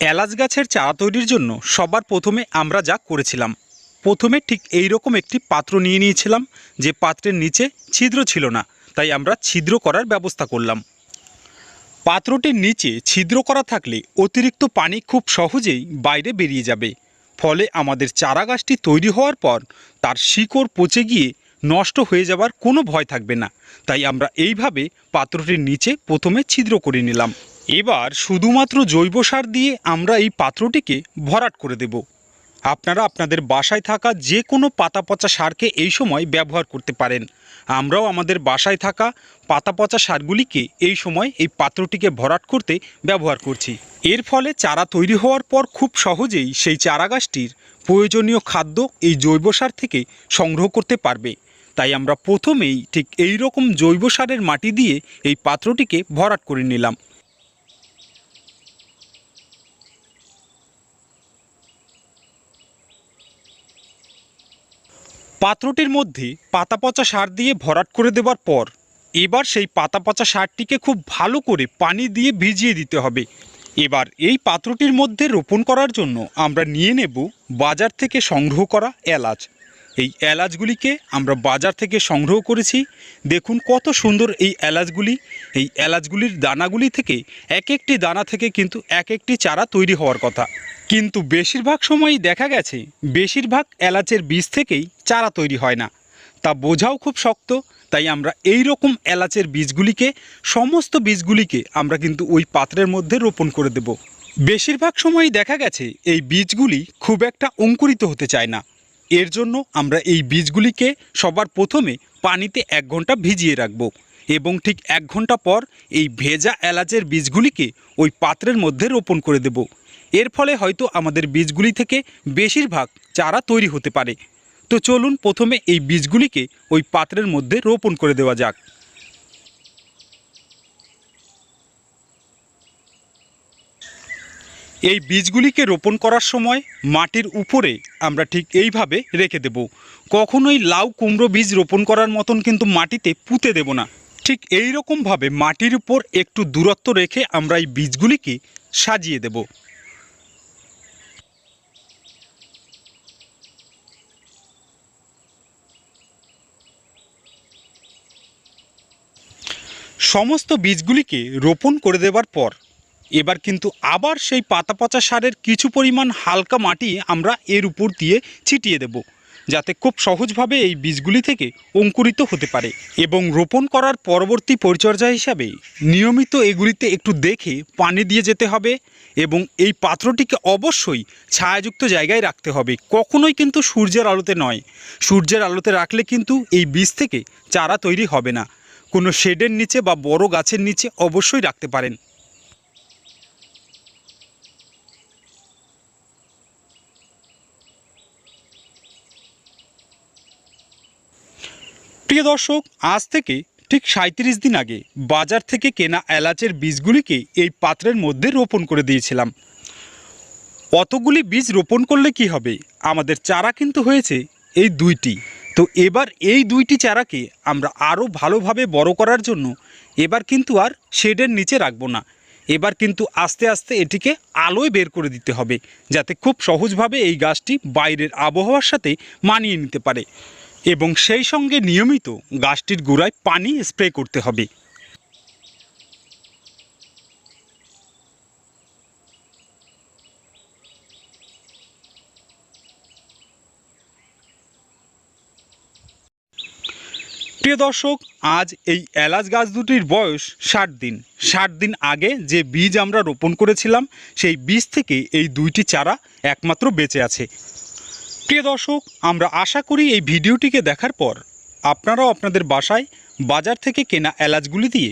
এলাচ গাছের চারা তৈরির জন্য সবার প্রথমে আমরা যা করেছিলাম, প্রথমে ঠিক এই রকম একটি পাত্র নিয়ে নিয়েছিলাম, যে পাত্রের নিচে ছিদ্র ছিল না, তাই আমরা ছিদ্র করার ব্যবস্থা করলাম। পাত্রটির নিচে ছিদ্র করা থাকলে অতিরিক্ত পানি খুব সহজেই বাইরে বেরিয়ে যাবে, ফলে আমাদের চারা গাছটি তৈরি হওয়ার পর তার শিকড় পচে গিয়ে নষ্ট হয়ে যাবার কোনো ভয় থাকবে না, তাই আমরা এইভাবে পাত্রটির নিচে প্রথমে ছিদ্র করে নিলাম। এবার শুধুমাত্র জৈব সার দিয়ে আমরা এই পাত্রটিকে ভরাট করে দেব। আপনারা আপনাদের বাসায় থাকা যে কোনো পাতা পচা সারকে এই সময় ব্যবহার করতে পারেন। আমরাও আমাদের বাসায় থাকা পাতা পচা সারগুলিকে এই সময় এই পাত্রটিকে ভরাট করতে ব্যবহার করছি। এর ফলে চারা তৈরি হওয়ার পর খুব সহজেই সেই চারা গাছটির প্রয়োজনীয় খাদ্য এই জৈব সার থেকে সংগ্রহ করতে পারবে। তাই আমরা প্রথমেই ঠিক এই রকম জৈব সারের মাটি দিয়ে এই পাত্রটিকে ভরাট করে নিলাম। পাত্রটির মধ্যে পাতা পচা সার দিয়ে ভরাট করে দেওয়ার পর এবার সেই পাতা পচা সারটিকে খুব ভালো করে পানি দিয়ে ভিজিয়ে দিতে হবে। এবার এই পাত্রটির মধ্যে রোপণ করার জন্য আমরা নিয়ে নেব বাজার থেকে সংগ্রহ করা এলাচ। এই এলাচগুলিকে আমরা বাজার থেকে সংগ্রহ করেছি। দেখুন কত সুন্দর এই এলাচগুলি। এই এলাচগুলির দানাগুলি থেকে এক একটি দানা থেকে কিন্তু এক একটি চারা তৈরি হওয়ার কথা। কিন্তু বেশিরভাগ সময়ই দেখা গেছে, বেশিরভাগ এলাচের বীজ থেকেই চারা তৈরি হয় না। তা বোঝাও খুব শক্ত, তাই আমরা এই রকম এলাচের বীজগুলিকে, সমস্ত বীজগুলিকে আমরা কিন্তু ওই পাত্রের মধ্যে রোপণ করে দেব। বেশিরভাগ সময়ই দেখা গেছে, এই বীজগুলি খুব একটা অঙ্কুরিত হতে চায় না। এর জন্য আমরা এই বীজগুলিকে সবার প্রথমে পানিতে এক ঘণ্টা ভিজিয়ে রাখব। এবং ঠিক এক ঘণ্টা পর এই ভেজা এলাচের বীজগুলিকে ওই পাত্রের মধ্যে রোপণ করে দেব। এর ফলে হয়তো আমাদের বীজগুলি থেকে বেশিরভাগ চারা তৈরি হতে পারে। তো চলুন প্রথমে এই বীজগুলিকে ওই পাত্রের মধ্যে রোপণ করে দেওয়া যাক। এই বীজগুলিকে রোপণ করার সময় মাটির উপরে আমরা ঠিক এইভাবে রেখে দেব। কখনোই লাউ কুমড়ো বীজ রোপণ করার মতন কিন্তু মাটিতে পুঁতে দেব না। ঠিক এই রকমভাবে মাটির উপর একটু দূরত্ব রেখে আমরা এই বীজগুলিকে সাজিয়ে দেব। সমস্ত বীজগুলিকে রোপণ করে দেওয়ার পর এবার কিন্তু আবার সেই পাতা পচা সারের কিছু পরিমাণ হালকা মাটি আমরা এর উপর দিয়ে ছিটিয়ে দেব। যাতে খুব সহজভাবে এই বীজগুলি থেকে অঙ্কুরিত হতে পারে এবং রোপণ করার পরবর্তী পরিচর্যা হিসাবে নিয়মিত এগুলিতে একটু দেখে পানি দিয়ে যেতে হবে এবং এই পাত্রটিকে অবশ্যই ছায়াযুক্ত জায়গায় রাখতে হবে। কখনোই কিন্তু সূর্যের আলোতে নয়। সূর্যের আলোতে রাখলে কিন্তু এই বীজ থেকে চারা তৈরি হবে না। কোনো শেডের নিচে বা বড় গাছের নিচে অবশ্যই রাখতে পারেন। প্রিয় দর্শক, আজ থেকে ঠিক সাঁত্রিশ দিন আগে বাজার থেকে কেনা এলাচের বীজগুলিকে এই পাত্রের মধ্যে রোপণ করে দিয়েছিলাম। অতগুলি বীজ রোপণ করলে কি হবে? আমাদের চারা কিন্তু হয়েছে এই দুইটি। তো এবার এই দুইটি চারাকে আমরা আরও ভালোভাবে বড় করার জন্য এবার কিন্তু আর শেডের নিচে রাখব না। এবার কিন্তু আস্তে আস্তে এটিকে আলোয় বের করে দিতে হবে, যাতে খুব সহজভাবে এই গাছটি বাইরের আবহাওয়ার সাথে মানিয়ে নিতে পারে। এবং সেই সঙ্গে নিয়মিত গাছটির গোড়ায় পানি স্প্রে করতে হবে। প্রিয় দর্শক, আজ এই এলাচ গাছ দুটির বয়স ষাট দিন। ষাট দিন আগে যে বীজ আমরা রোপণ করেছিলাম, সেই বীজ থেকে এই দুইটি চারা একমাত্র বেঁচে আছে। প্রিয় দর্শক, আমরা আশা করি এই ভিডিওটিকে দেখার পর আপনারাও আপনাদের বাসায় বাজার থেকে কেনা এলাচগুলি দিয়ে